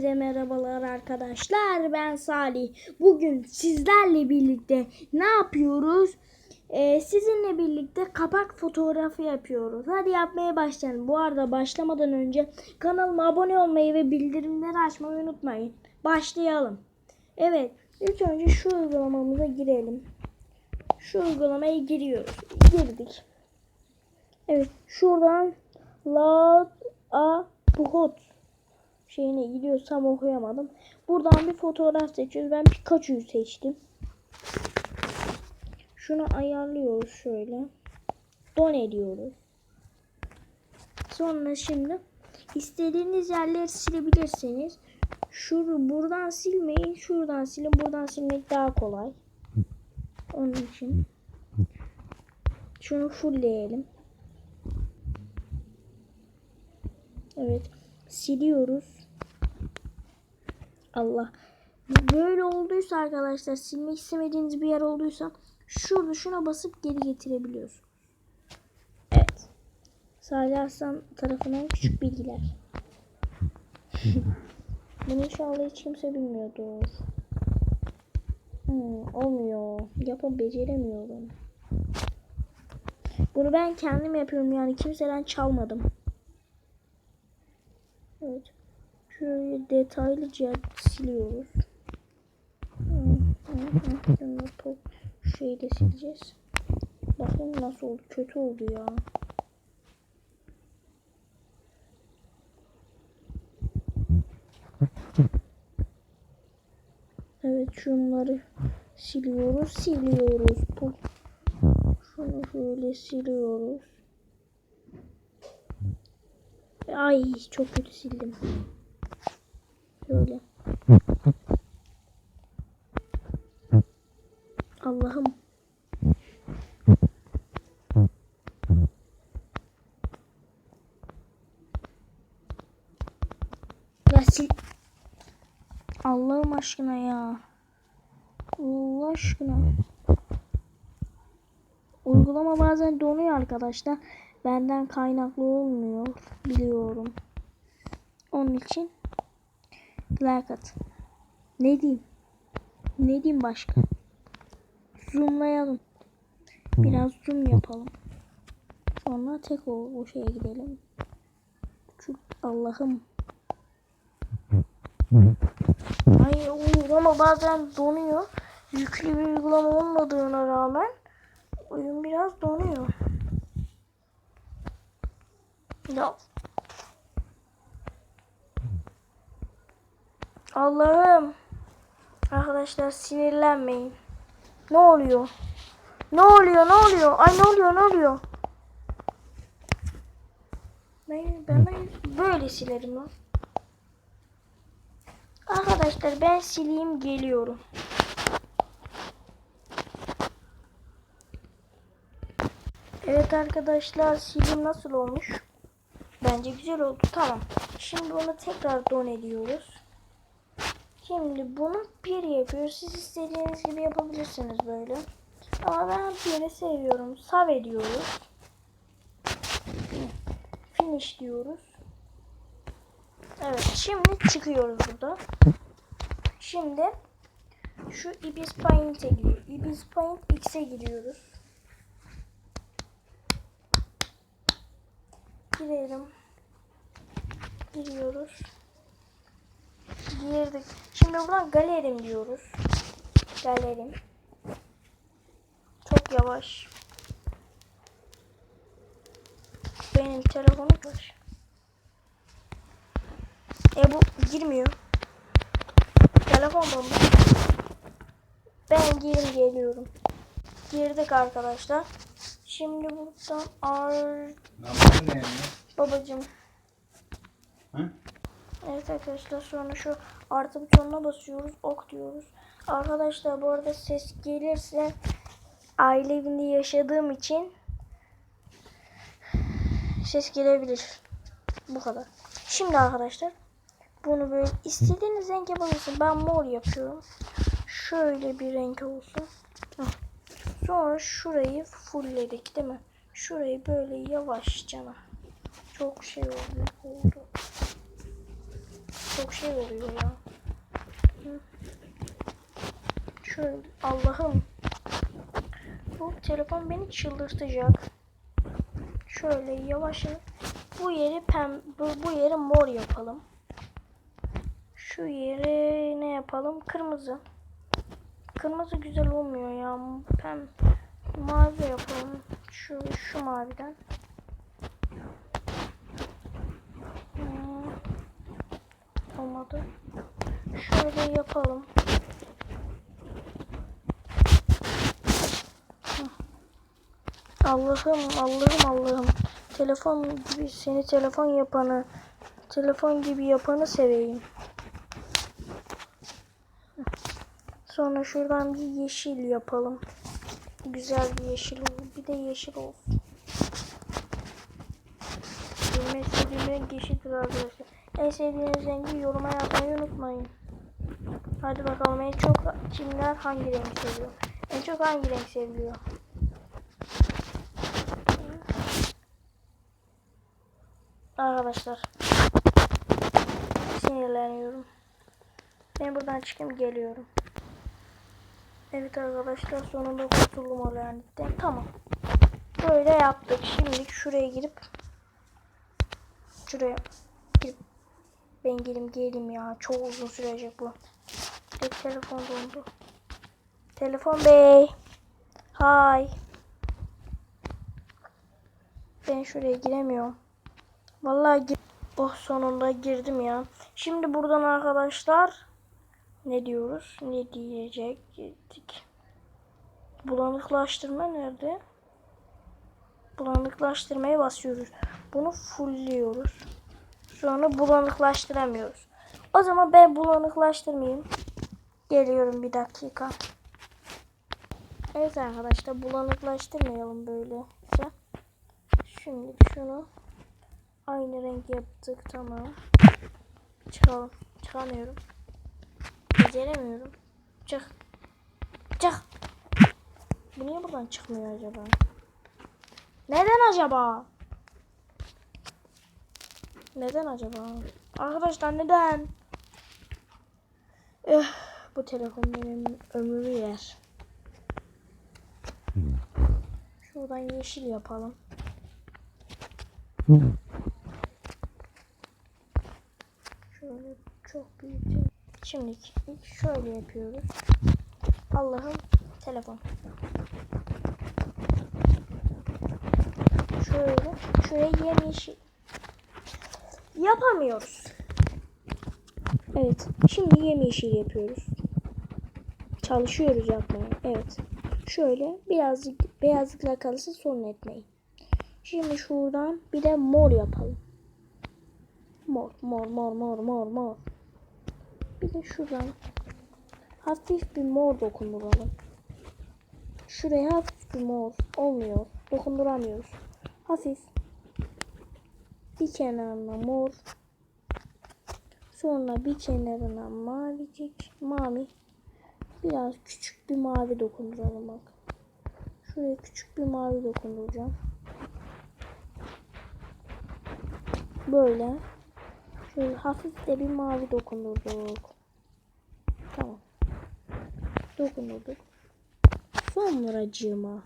Hepinize merhabalar arkadaşlar. Ben Salih. Bugün sizlerle birlikte ne yapıyoruz? Ee, sizinle birlikte kapak fotoğrafı yapıyoruz. Hadi yapmaya başlayalım. Bu arada başlamadan önce kanalıma abone olmayı ve bildirimleri açmayı unutmayın. Başlayalım. Evet. İlk önce şu uygulamamıza girelim. Şu uygulamaya giriyoruz. Girdik. Evet. Şuradan Loud a Put şeyine gidiyorsam okuyamadım. Buradan bir fotoğraf seçiyoruz. Ben Pikachu'yu seçtim. Şunu ayarlıyoruz şöyle. Don ediyoruz. Sonra şimdi istediğiniz yerleri silebilirsiniz. Şuru buradan silmeyin. Şuradan silin. Buradan silmek daha kolay. Onun için şunu fullleyelim. Evet. Siliyoruz. Allah. Böyle olduysa arkadaşlar silmek istemediğiniz bir yer olduysa şurada şuna basıp geri getirebiliyorsunuz. Evet. Salih Arslan tarafından küçük bilgiler. Bunu inşallah hiç kimse bilmiyordur. Hmm, olmuyor. Yapı beceremiyorum. Bunu ben kendim yapıyorum yani kimseden çalmadım. Evet. Şöyle detaylıca siliyoruz. Top şeyi de sileceğiz. Bakın nasıl oldu. Kötü oldu ya. Evet şunları siliyoruz. Siliyoruz. Bu. Şunu şöyle siliyoruz. Ay çok kötü sildim. Şöyle. Allah'ım. Ya sil. Allah'ım aşkına ya. Allah aşkına. Uygulama bazen donuyor arkadaşlar. Benden kaynaklı olmuyor. Biliyorum. Onun için like at. Ne diyeyim? Ne diyeyim başka? Zoomlayalım. Biraz zoom yapalım. Sonra tek o, o şeye gidelim. Şu Allah'ım. Ay uygulama bazen donuyor. Yüklü bir uygulama olmadığına rağmen oyun biraz donuyor. Ya. Allah'ım. Arkadaşlar sinirlenmeyin. Ne oluyor? Ne oluyor? Ne oluyor? Ay ne oluyor? Ne oluyor? Ben, ben, ben böyle silerim lan. Arkadaşlar ben sileyim geliyorum. Evet arkadaşlar silim nasıl olmuş? Bence güzel oldu. Tamam. Şimdi bunu tekrar don ediyoruz. Şimdi bunu bir yapıyoruz. Siz istediğiniz gibi yapabilirsiniz böyle. Ama ben biri seviyorum. Sav ediyoruz. Finish diyoruz. Evet. Şimdi çıkıyoruz burada. Şimdi şu Ibis Paint'e gidiyor. Ibis Paint X'e gidiyoruz. Girelim. Giriyoruz. Girdik. Şimdi buradan galerim diyoruz. Galerim. Çok yavaş. Benim telefonum yavaş. E bu girmiyor. Telefon bomba. Ben girim geliyorum. Girdik arkadaşlar. Şimdi buradan ar babacım. Hı? Evet arkadaşlar sonra şu artı butonuna basıyoruz. Ok diyoruz. Arkadaşlar bu arada ses gelirse aile evinde yaşadığım için ses gelebilir. Bu kadar. Şimdi arkadaşlar bunu böyle istediğiniz renk yapabilirsin. Ben mor yapıyorum. Şöyle bir renk olsun. Sonra şurayı fullledik değil mi? Şurayı böyle yavaşça çok şey oldu. oldu. Çok şey oluyor ya. Şöyle Allah'ım. Bu telefon beni çıldırtacak. Şöyle yavaş bu yeri pem bu, bu yeri mor yapalım. Şu yeri ne yapalım? Kırmızı. Kırmızı güzel olmuyor ya. Pem mavi yapalım. Şu şu maviden. Olmadı. Şöyle yapalım. Hı. Allah'ım Allah'ım Allah'ım. Telefon gibi seni telefon yapanı telefon gibi yapanı seveyim. Sonra şuradan bir yeşil yapalım. Güzel bir yeşil olur. Bir de yeşil olsun. Sevdiğim renk yeşildir arkadaşlar. En sevdiğiniz rengi yoruma yazmayı unutmayın. Hadi bakalım en çok kimler hangi renk seviyor? En çok hangi renk seviliyor? Arkadaşlar sinirleniyorum. Ben buradan çıkayım geliyorum. Evet arkadaşlar sonunda kurtuldum o. Tamam. Böyle yaptık. Şimdi şuraya girip şuraya ben gelim gelim ya. Çok uzun sürecek bu. Bir telefon dondu. Telefon bey. Hay. Ben şuraya giremiyorum. Vallahi gir Oh sonunda girdim ya. Şimdi buradan arkadaşlar ne diyoruz? Ne diyecektik? Bulanıklaştırma nerede? Bulanıklaştırmaya basıyoruz. Bunu fullliyoruz. Sonra bulanıklaştıramıyoruz. O zaman ben bulanıklaştırmayayım. Geliyorum bir dakika. Evet arkadaşlar bulanıklaştırmayalım böylece. Şimdi şunu aynı renk yaptık tamam. Çıkalım. Çıkamıyorum. Beceremiyorum. Çık. Çık. Bu niye buradan çıkmıyor acaba? Neden acaba? Neden acaba? Arkadaşlar neden? Eh, bu telefon benim ömrümü yer. Şuradan yeşil yapalım. Şöyle çok büyütelim. Şimdi ilk şöyle yapıyoruz. Allah'ım telefon. Şöyle şuraya yemyeşil. Yapamıyoruz. Evet. Şimdi yemyeşil yapıyoruz. Çalışıyoruz yapmaya. Evet. Şöyle birazcık beyazlıklar kalırsa sorun etmeyin. Şimdi şuradan bir de mor yapalım. Mor, mor, mor, mor, mor, mor. Bir de şuradan hafif bir mor dokunduralım. Şuraya hafif bir mor olmuyor. Dokunduramıyoruz. Hafif. Bir kenarına mor. Sonra bir kenarına mavicik, mavi. Biraz küçük bir mavi dokunduralım bak. Şuraya küçük bir mavi dokunduracağım. Böyle. Şöyle hafif de bir mavi dokundurduk. Tamam. Dokundurduk. Sonracığıma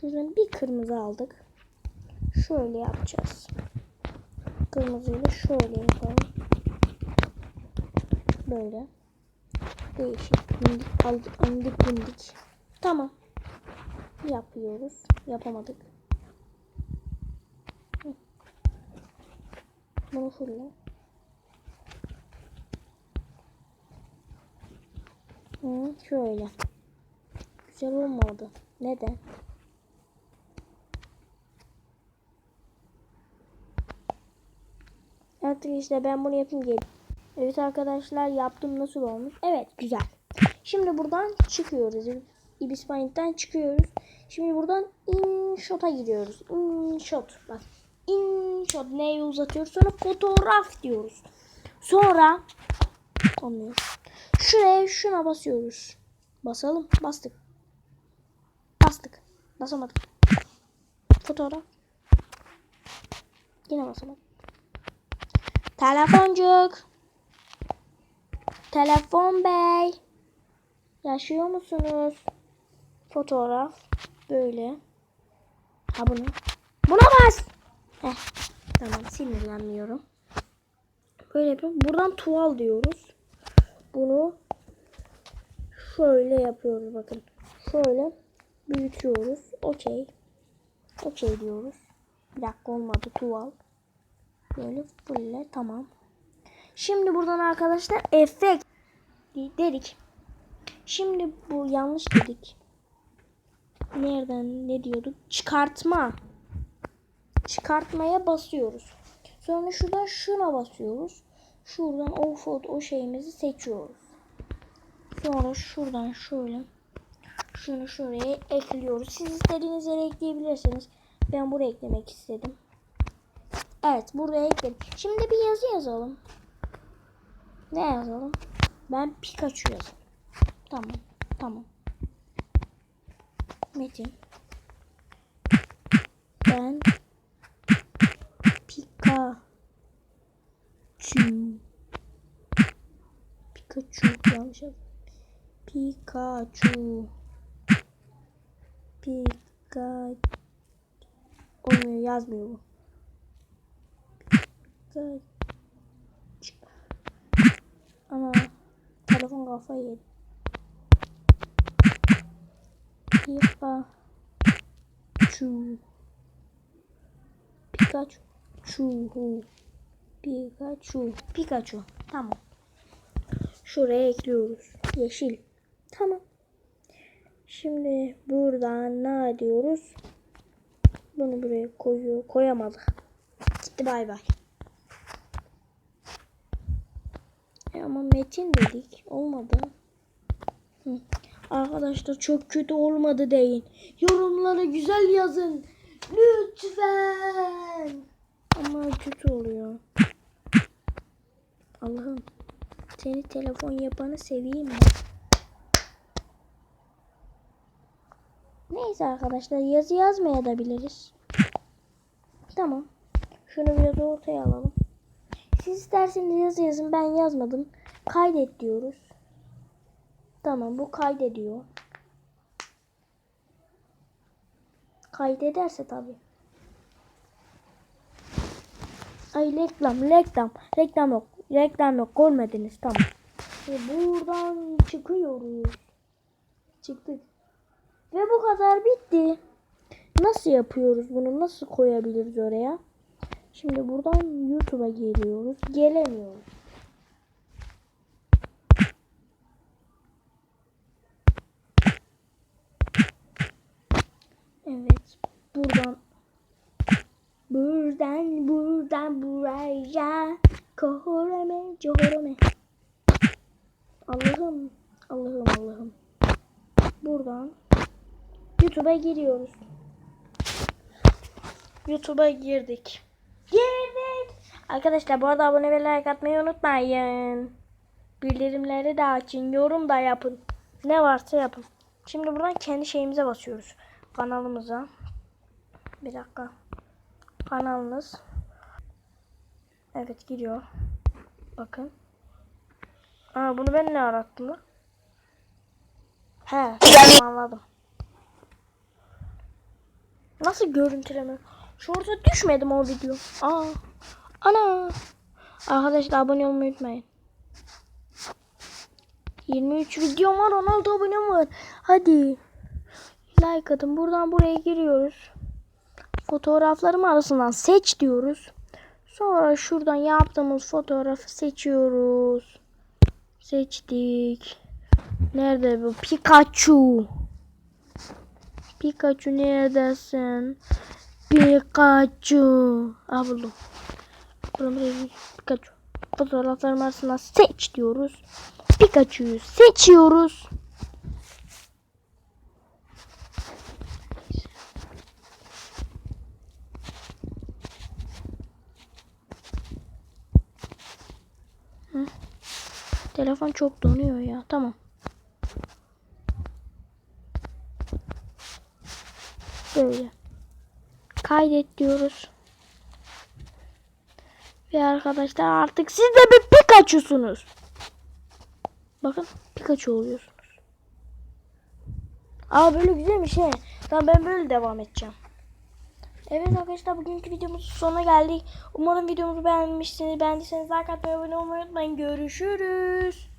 şuradan bir kırmızı aldık. Şöyle yapacağız. Kırmızıyla şöyle yapalım. Böyle. Değişik. Bindik, aldık, indik, bindik. Tamam. Yapıyoruz. Yapamadık. Bunu fulle. Hı, şöyle. Güzel olmadı. Neden? Artık işte ben bunu yapayım gel. Evet arkadaşlar yaptım nasıl olmuş? Evet güzel. Şimdi buradan çıkıyoruz. Ibis Paint'ten çıkıyoruz. Şimdi buradan InShot'a gidiyoruz. InShot. Bak. InShot neyi uzatıyoruz? Sonra fotoğraf diyoruz. Sonra olmuyor. Şuraya şuna basıyoruz. Basalım. Bastık. Bastık. Basamadık. Fotoğraf. Yine basamadık. Telefoncuk. Telefon bey. Yaşıyor musunuz? Fotoğraf. Böyle. Ha bunu. Buna bas. Heh. Tamam sinirlenmiyorum. Böyle yapıyorum. Buradan tuval diyoruz. Bunu şöyle yapıyoruz bakın. Şöyle büyütüyoruz. Okey. Okey diyoruz. Bir dakika olmadı tuval. Böyle fulle tamam. Şimdi buradan arkadaşlar efekt dedik. Şimdi bu yanlış dedik. Nereden ne diyorduk? Çıkartma. Çıkartmaya basıyoruz. Sonra şuradan şuna basıyoruz. Şuradan o foto o şeyimizi seçiyoruz. Sonra şuradan şöyle şunu şuraya ekliyoruz. Siz istediğiniz yere ekleyebilirsiniz. Ben buraya eklemek istedim. Evet buraya ekledim. Şimdi bir yazı yazalım. Ne yazalım? Ben Pikachu yazayım. Tamam. Tamam. Metin. Ben Pikachu. Pikachu yanlış yazdım. Pikachu. Pikachu. Olmuyor yazmıyor bu. Pikachu. Ana telefon kafayı yedi. Pikachu. Pikachu. Chu. Pikachu. Pikachu. Tamam. Şuraya ekliyoruz. Yeşil. Tamam. Şimdi buradan ne diyoruz? Bunu buraya koyuyor. Koyamadık. Gitti bay bay. Ama metin dedik. Olmadı. Arkadaşlar çok kötü olmadı deyin. Yorumlara güzel yazın. Lütfen. Ama kötü oluyor. Allah'ım. Seni telefon yapanı seveyim mi? Neyse arkadaşlar yazı yazmaya da biliriz. Tamam. Şunu biraz ortaya alalım. Siz isterseniz yazı yazın. Ben yazmadım. Kaydet diyoruz. Tamam bu kaydediyor. Kaydederse tabi. Ay reklam reklam. Reklam yok. Reklam yok. Görmediniz tamam. Ve buradan çıkıyoruz. Çıktık. Ve bu kadar bitti. Nasıl yapıyoruz bunu? Nasıl koyabiliriz oraya? Şimdi buradan YouTube'a geliyoruz. Gelemiyoruz. Evet. Buradan Buradan buradan buraya Kohoreme cohoreme Allah'ım Allah'ım Allah'ım Buradan YouTube'a giriyoruz. YouTube'a girdik. Girdik. Arkadaşlar bu arada abone ve like atmayı unutmayın. Bildirimleri de açın. Yorum da yapın. Ne varsa yapın. Şimdi buradan kendi şeyimize basıyoruz. Kanalımıza. Bir dakika. Kanalınız. Evet giriyor. Bakın. Aa bunu ben ne arattım lan? He, tamam, anladım. Nasıl görüntüleme? Şurada düşmedim o video. Aa. Ana. Arkadaşlar abone olmayı unutmayın. 23 videom var 16 abonem var. Hadi. Like atın. Buradan buraya giriyoruz. Fotoğraflarım arasından seç diyoruz. Sonra şuradan yaptığımız fotoğrafı seçiyoruz. Seçtik. Nerede bu? Pikachu. Pikachu neredesin? Pikachu. Aa buldum. Pikachu. Fotoğraflarım arasından seç diyoruz. Pikachu'yu seçiyoruz. Telefon çok donuyor ya. Tamam. Böyle. Kaydet diyoruz. Ve arkadaşlar artık siz de bir Pikachu'sunuz. Bakın Pikachu oluyorsunuz. Aa böyle güzelmiş he. Tamam ben böyle devam edeceğim. Evet arkadaşlar bugünkü videomuzun sonuna geldik. Umarım videomuzu beğenmişsiniz. Beğendiyseniz like atmayı abone olmayı unutmayın. Görüşürüz.